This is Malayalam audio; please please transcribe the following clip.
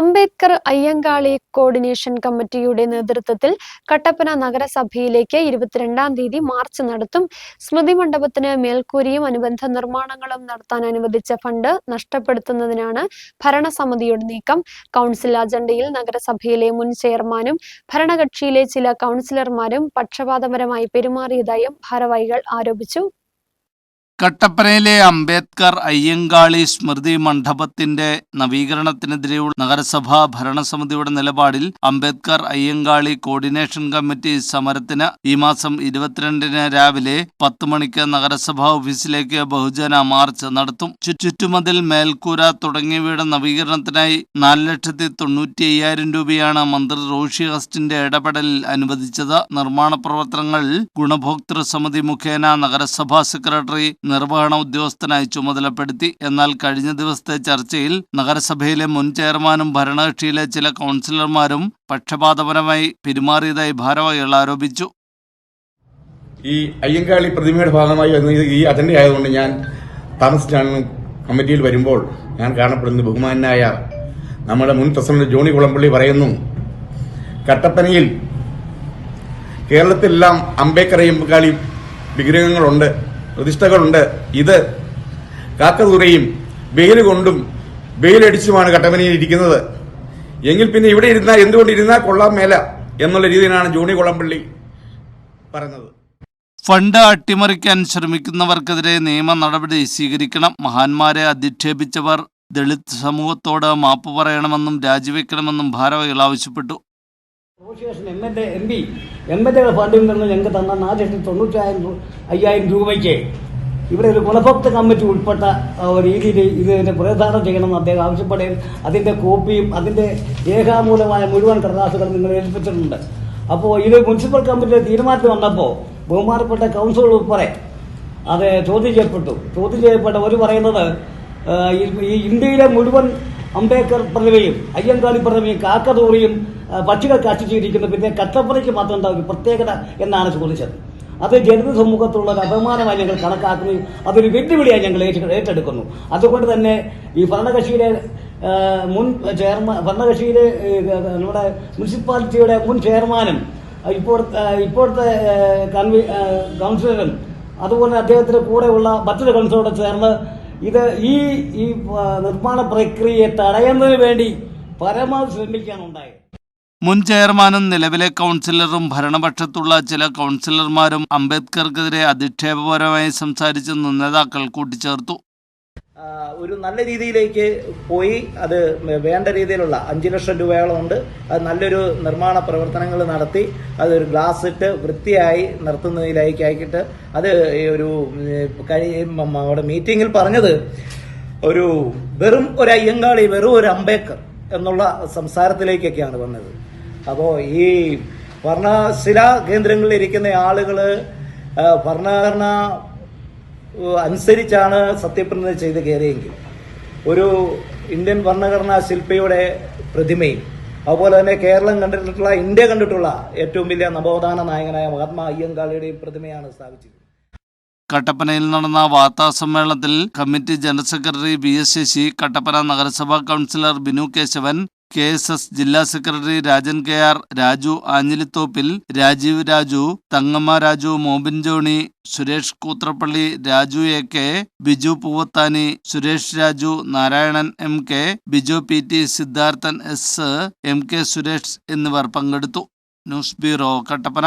അംബേദ്കർ അയ്യങ്കാളി കോർഡിനേഷൻ കമ്മിറ്റിയുടെ നേതൃത്വത്തിൽ കട്ടപ്പന നഗരസഭയിലേക്ക് ഇരുപത്തിരണ്ടാം തീയതി മാർച്ച് നടത്തും. സ്മൃതി മണ്ഡപത്തിന് മേൽക്കൂരിയും അനുബന്ധ നിർമ്മാണങ്ങളും നടത്താൻ അനുവദിച്ച ഫണ്ട് നഷ്ടപ്പെടുത്തുന്നതിനാണ് ഭരണസമിതിയുടെ നീക്കം. കൗൺസിൽ അജണ്ടയിൽ നഗരസഭയിലെ മുൻ ചെയർമാനും ഭരണകക്ഷിയിലെ ചില കൗൺസിലർമാരും പക്ഷപാതപരമായി പെരുമാറിയതായും ഭാരവാഹികൾ ആരോപിച്ചു. കട്ടപ്പനയിലെ അംബേദ്കർ അയ്യങ്കാളി സ്മൃതി മണ്ഡപത്തിന്റെ നവീകരണത്തിനെതിരെയുള്ള നഗരസഭാ ഭരണസമിതിയുടെ നിലപാടിൽ അംബേദ്കർ അയ്യങ്കാളി കോർഡിനേഷൻ കമ്മിറ്റി സമരത്തിന് ഈ മാസം ഇരുപത്തിരണ്ടിന് രാവിലെ പത്ത് മണിക്ക് നഗരസഭാ ഓഫീസിലേക്ക് ബഹുജന മാർച്ച് നടത്തും. ചുറ്റുമതിൽ മേൽക്കൂര തുടങ്ങിയവയുടെ നവീകരണത്തിനായി നാല് ലക്ഷത്തി തൊണ്ണൂറ്റി അയ്യായിരം രൂപയാണ് മന്ത്രി റോഷി ഹസ്റ്റിന്റെ ഇടപെടലിൽ അനുവദിച്ചത്. നിർമ്മാണ പ്രവർത്തനങ്ങൾ ഗുണഭോക്തൃ സമിതി മുഖേന നഗരസഭാ സെക്രട്ടറി നിർവഹണ ഉദ്യോഗസ്ഥനായി ചുമതലപ്പെടുത്തി. എന്നാൽ കഴിഞ്ഞ ദിവസത്തെ ചർച്ചയിൽ നഗരസഭയിലെ മുൻ ചെയർമാനും ഭരണകക്ഷിയിലെ ചില കൗൺസിലർമാരും പക്ഷപാതപരമായി പെരുമാറിയതായി ഭാരവാഹികൾ ആരോപിച്ചു. ഈ അയ്യങ്കാളി പ്രതിമയുടെ ഭാഗമായി വന്ന ഈ- അജണ്ട ആയതുകൊണ്ട് ഞാൻ താമസിച്ചാണ് കമ്മിറ്റിയിൽ വരുമ്പോൾ ഞാൻ കാണപ്പെടുന്ന ബഹുമാനായ നമ്മുടെ മുൻ പ്രസിഡന്റ് ജോണി കുളമ്പള്ളി പറയുന്നു കട്ടപ്പനയിൽ കേരളത്തിലെല്ലാം അംബേദ്കർ അയ്യങ്കാളി വിഗ്രഹങ്ങളുണ്ട്. പ്രതിഷ്ഠകളുണ്ട്. ഇത് കാക്കതുറയും വെയിൽ കൊണ്ടും വെയിലടിച്ചുമാണ് കട്ടപ്പനയിൽ ഇരിക്കുന്നത്. എങ്കിൽ പിന്നെ ഇവിടെ ഇരുന്നാൽ എന്തുകൊണ്ട് ഇരുന്നാൽ കൊള്ളാൻ മേല എന്നുള്ള രീതിയിലാണ് ജോണി കുളമ്പള്ളി പറഞ്ഞത് ഫണ്ട് അട്ടിമറിക്കാൻ ശ്രമിക്കുന്നവർക്കെതിരെ നിയമ നടപടി സ്വീകരിക്കണം. മഹാന്മാരെ അധിക്ഷേപിച്ചവർ ദളിത് സമൂഹത്തോട് മാപ്പ് പറയണമെന്നും രാജിവെക്കണമെന്നും ഭാരവാഹികൾ ആവശ്യപ്പെട്ടു. Association M L A M P M L എയുടെ ഫണ്ടിൽ നിന്ന് ഞങ്ങൾക്ക് തന്ന നാല് ലക്ഷത്തി തൊണ്ണൂറ്റായിരം അയ്യായിരം രൂപയ്ക്ക്. ഇവിടെ ഒരു ഗുണഭോക്തൃ കമ്മിറ്റി ഉൾപ്പെട്ട രീതിയിൽ ഇതിന്റെ പ്രതിദാനം ചെയ്യണമെന്ന് അദ്ദേഹം ആവശ്യപ്പെടുകയും അതിന്റെ കോപ്പിയും അതിന്റെ രേഖാമൂലമായ മുഴുവൻ കടലാസുകൾ നിങ്ങൾ ഏൽപ്പിച്ചിട്ടുണ്ട്. അപ്പോൾ ഇത് മുനിസിപ്പൽ കമ്മിറ്റിയുടെ തീരുമാനത്തിൽ വന്നപ്പോൾ ബഹുമാനപ്പെട്ട കൗൺസിലർ ഉൾപ്പെടെ അത് ചോദ്യം ചെയ്യപ്പെട്ടു. ചോദ്യം ചെയ്യപ്പെട്ട ഒരു പറയുന്നത് ഈ ഇന്ത്യയിലെ മുഴുവൻ അംബേദ്കർ പ്രതിമയും അയ്യങ്കാളി പ്രതിമയും കാക്കതൂറിയും പക്ഷികൾ പക്ഷികൾ കാട്ടിച്ചിരിക്കുന്നു പിന്നെ കട്ടപ്പനയ്ക്ക് മാത്രം ഉണ്ടാവും പ്രത്യേകത എന്നാണ് ചോദിച്ചത്. അത് ജനത സമൂഹത്തിലുള്ള ഒരു അപമാനമായി ഞങ്ങൾ കണക്കാക്കുകയും അതൊരു വെല്ലുവിളിയായി ഞങ്ങൾ ഏറ്റെടുക്കുന്നു. അതുകൊണ്ട് തന്നെ ഈ ഭരണകക്ഷിയിലെ മുൻ ചെയർമാൻ ഭരണകക്ഷിയിലെ നമ്മുടെ മുനിസിപ്പാലിറ്റിയുടെ മുൻ ചെയർമാനും ഇപ്പോഴത്തെ ആ, കൺവീ കൗൺസിലറും അതുപോലെ അദ്ദേഹത്തിന്റെ കൂടെയുള്ള മറ്റൊരു കൗൺസിലറോട് ചേർന്ന് ഇത് ഈ ഈ നിർമ്മാണ പ്രക്രിയയെ തടയുന്നതിന് വേണ്ടി പരമാവധി ശ്രമിക്കാനുണ്ടായത് മുൻ ചെയർമാനും നിലവിലെ കൗൺസിലറും ഭരണപക്ഷത്തുള്ള ചില കൗൺസിലർമാരും അംബേദ്കർക്കെതിരെ അധിക്ഷേപപരമായി സംസാരിച്ചെന്ന് നേതാക്കൾ കൂട്ടിച്ചേർത്തു. ഒരു നല്ല രീതിയിലേക്ക് പോയി. അത് വേണ്ട രീതിയിലുള്ള അഞ്ച് ലക്ഷം രൂപയോളം ഉണ്ട് അത് നല്ലൊരു നിർമ്മാണ പ്രവർത്തനങ്ങൾ നടത്തി. അതൊരു ഗ്ലാസ് ഇട്ട് വൃത്തിയായി നിർത്തുന്നതിലേക്ക് ആക്കിയിട്ട് അത് ഒരു അവിടെ മീറ്റിങ്ങിൽ പറഞ്ഞത് ഒരു വെറും ഒരു അയ്യങ്കാളി വെറും ഒരു അംബേദ്കർ എന്നുള്ള സംസാരത്തിലേക്കൊക്കെയാണ് വന്നത്. അപ്പോൾ ഈ ഭരണശിലാ കേന്ദ്രങ്ങളിൽ ഇരിക്കുന്ന ആളുകൾ ഭരണഘടന അനുസരിച്ചാണ് സത്യപ്രതിജ്ഞ ചെയ്ത് കയറിയെങ്കിൽ. ഒരു ഇന്ത്യൻ ഭരണഘടനാ ശില്പിയുടെ പ്രതിമയും അതുപോലെ തന്നെ കേരളം കണ്ടിട്ടുള്ള ഇന്ത്യ കണ്ടിട്ടുള്ള ഏറ്റവും വലിയ നവോത്ഥാന നായകനായ മഹാത്മാ അയ്യങ്കാളിയുടെയും പ്രതിമയാണ് സ്ഥാപിച്ചത് കട്ടപ്പനയിൽ നടന്ന വാർത്താ സമ്മേളനത്തിൽ committee general secretary V S Sasi Kattappana നഗരസഭാ councillor Binu Kesavan K S S ജില്ലാ secretary Rajan K R Raju Anjilithoppil Rajeev Raju Thangamma Raju Mobin Johny Suresh Koothrappally Raju A K Biju Poovathani Suresh Raju Narayanan M K Biju P T Sidharthan S M K Suresh എന്നിവർ പങ്കെടുത്തു. News bureau Kattappana.